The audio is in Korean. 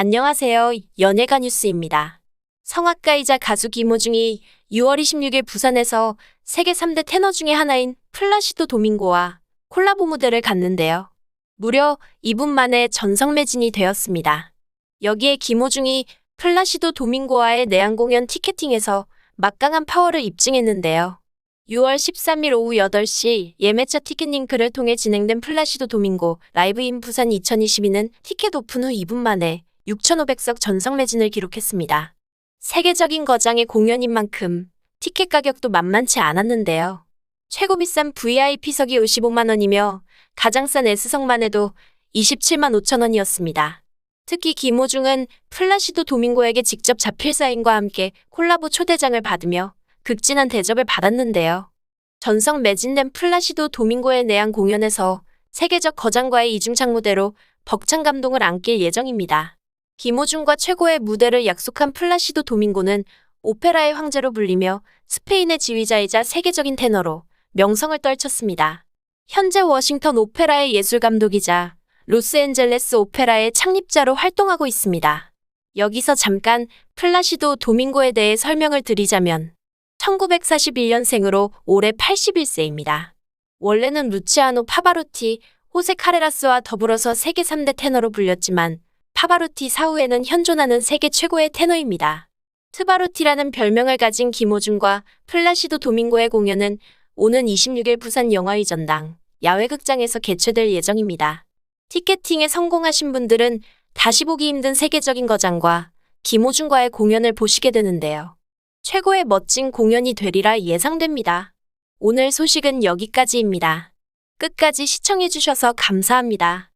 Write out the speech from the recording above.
안녕하세요. 연예가 뉴스입니다. 성악가이자 가수 김호중이 6월 26일 부산에서 세계 3대 테너 중의 하나인 플라시도 도밍고와 콜라보 무대를 갖는데요. 무려 2분 만에 전성 매진이 되었습니다. 여기에 김호중이 플라시도 도밍고와의 내한 공연 티켓팅에서 막강한 파워를 입증했는데요. 6월 13일 오후 8시 예매차 티켓 링크를 통해 진행된 플라시도 도밍고 라이브 인 부산 2022는 티켓 오픈 후 2분 만에 6,500석 전성 매진을 기록했습니다. 세계적인 거장의 공연인 만큼 티켓 가격도 만만치 않았는데요. 최고 비싼 VIP석이 55만 원이며 가장 싼 S석만 해도 27만 5천 원이었습니다. 특히 김호중은 플라시도 도밍고에게 직접 자필 사인과 함께 콜라보 초대장을 받으며 극진한 대접을 받았는데요. 전성 매진된 플라시도 도밍고의 내한 공연에서 세계적 거장과의 이중창 무대로 벅찬 감동을 안길 예정입니다. 김호중과 최고의 무대를 약속한 플라시도 도밍고는 오페라의 황제로 불리며 스페인의 지휘자이자 세계적인 테너로 명성을 떨쳤습니다. 현재 워싱턴 오페라의 예술 감독이자 로스앤젤레스 오페라의 창립자로 활동하고 있습니다. 여기서 잠깐 플라시도 도밍고에 대해 설명을 드리자면 1941년생으로 올해 81세입니다. 원래는 루치아노 파바로티, 호세 카레라스와 더불어서 세계 3대 테너로 불렸지만 파바로티 사후에는 현존하는 세계 최고의 테너입니다. 트바로티라는 별명을 가진 김호중과 플라시도 도밍고의 공연은 오는 26일 부산 영화의 전당 야외극장에서 개최될 예정입니다. 티켓팅에 성공하신 분들은 다시 보기 힘든 세계적인 거장과 김호중과의 공연을 보시게 되는데요. 최고의 멋진 공연이 되리라 예상됩니다. 오늘 소식은 여기까지입니다. 끝까지 시청해주셔서 감사합니다.